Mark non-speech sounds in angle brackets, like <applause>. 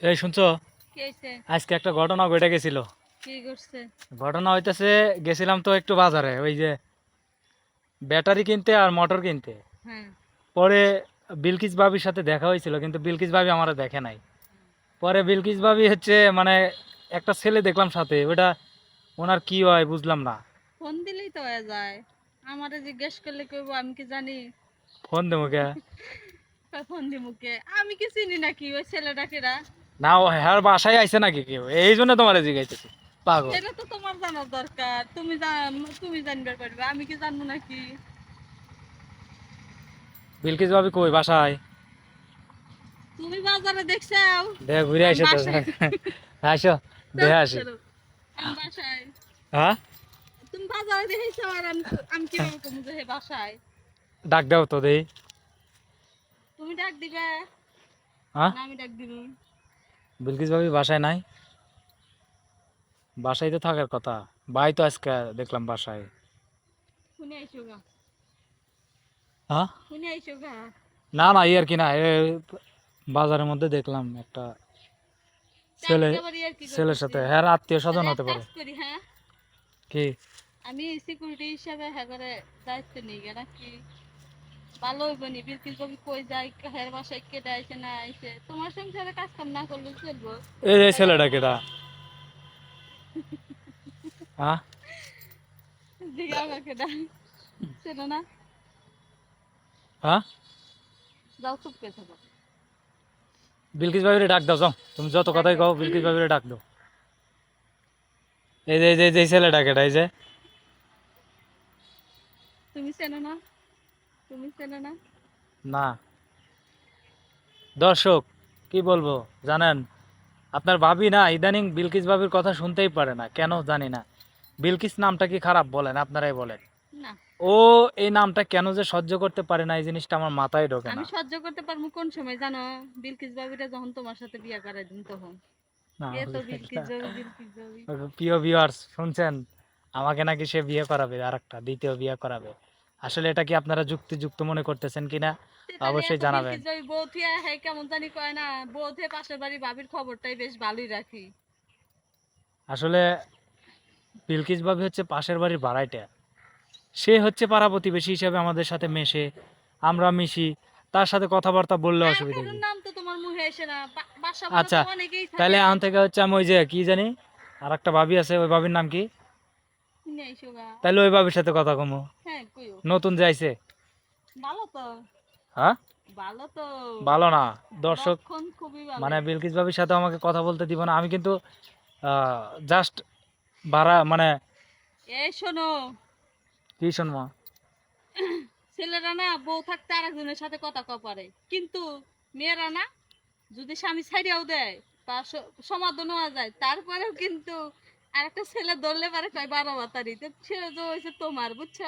এই শুনছো? আজকে একটা ঘটনা ঘটে গেছিল। ঘটনা হইতেছে গেছিলাম তো একটু বাজারে ওই যে ব্যাটারি কিনতে আর মোটর কিনতে। হ্যাঁ। পরে বিলকিস বাবির সাথে দেখা হয়েছিল কিন্তু বিলকিস বাবি আমার দেখে নাই। পরে বিলকিস বাবি হচ্ছে মানে একটা ছেলে দেখলাম সাথে ওটা ওনার কি হয় বুঝলাম না। ফোন দিলেই তো হয়ে যায়। আমারে জিজ্ঞেস করলে কইবো আমি কি জানি? ফোন দেবো কে? <laughs> ফোন দি মুখে আমি কি চিনি নাকি ওই ছেলেটাকেরা না ও হ্যার বাসায় আইছে নাকি কেউ? এই জন্য তোমার জিজ্ঞাসা পাগল। এটা তো তোমার জানার দরকার। তুমি জান তুমি জানবার পারবে। আমি কি জানব নাকি? বিলকিস বাবি কই? বাসায়। তুমি বাজারে দেখছাও দেখ ঘুরে আসে তো। আসো দেখে আসি। বাসায়। হ্যাঁ? তুমি বাজারে দেখেছ আর আমি আমি কীভাবে কমু যে হে বাসায়? ডাক দাও তো দেই। তুমি ডাক দিবে। হ্যাঁ? আমি ডাক দিব। বিলকিস বাবি বাসায় নাই। বাসায় তো থাকার কথা। ভাই তো আজকে দেখলাম বাসায়। হ্যাঁ না না ইয়ার কি না বাজারের মধ্যে দেখলাম একটা ছেলে কি ছেলের সাথে। হ্যাঁ আত্মীয় স্বজন হতে পারে। হ্যাঁ। কি? আমি সিকিউরিটি হিসাবে হ্যাঁ করে দায়িত্ব নিই গে নাকি ভালো হইব নি বিলকিস কবি কই যায় হের বাসায় কেটে আইছে না আইছে। তোমার সংসারে কাজ কাম না করলে চলবো? এই যে ছেলেটা কেটা হ্যাঁ আমাকে ডাক ছিল না? হ্যাঁ যাও চুপ করে থাকো। বিলকিস বাবিরে ডাক দাও যাও। তুমি যত কথাই কও বিলকিস বাবিরে ডাক দাও। এই যে- এই যে এই ছেলেটা কেটা এই যে। তুমি চেনো না? তুমি চেনো না? না। দর্শক কি বলব জানেন আপনার ভাবি না ইদানিং বিলকিস বাবির কথা শুনতেই পারে না কেন জানি না। বিলকিস নামটা কি খারাপ বলেন আপনারাই বলেন। না। ও এই নামটা কেন যে সহ্য করতে পারে না এই জিনিসটা আমার মাথায় ঢোকে না। আমি সহ্য করতে পারব কোন সময় জানো? বিলকিস বাবিটা যখন তোমার সাথে বিয়া করাই দিন তখন। না, এ তো বিলকিস বাবি বিলকিস বাবি প্রিয় ভিউয়ার্স শুনছেন? আমাকে নাকি সে বিয়ে করাবে আর একটা দ্বিতীয় বিয়ে করাবে। আসলে এটা কি আপনারা যুক্তিযুক্ত মনে করতেছেন কিনা? অবশ্যই জানাবেন। হ্যাঁ কেমন জানি কয় না পাশের বাড়ি বাবির খবরটাই বেশ ভালোই রাখি। আসলে বিলকিস বাবি হচ্ছে পাশের বাড়ির ভাড়াইটা। সে হচ্ছে পাড়া প্রতিবেশী হিসেবে আমাদের সাথে মেশে আমরা মিশি তার সাথে কথাবার্তা বললে অসুবিধা কি? নাম তো তোমার মুখে এসে না আচ্ছা, তাহলে এখন থেকে হচ্ছে আমি ওই যে কি জানি আর একটা ভাবি আছে ওই ভাবির নাম কি। তাহলে ওই ভাবির সাথে কথা কমো। হ্যাঁ নতুন যাইছে ভালো তো। হ্যাঁ? ভালো তো। ভালো না। দর্শক মানে বিলকিস বাবির সাথে আমাকে কথা বলতে দিব না। আমি কিন্তু জাস্ট ভাড়া মানে শোনো। কি ছেলেরা না বউ থাকতে আরেকজনের সাথে কথা পারে। কিন্তু মেয়েরা না যদি স্বামী ছাড়িয়াও দেয় বা স- সমাধান হওয়া যায়। তারপরেও কিন্তু আরেকটা ছেলে ধরলে পারে কয় বারো তো ছেলে তো হয়েছে তোমার বুঝছ?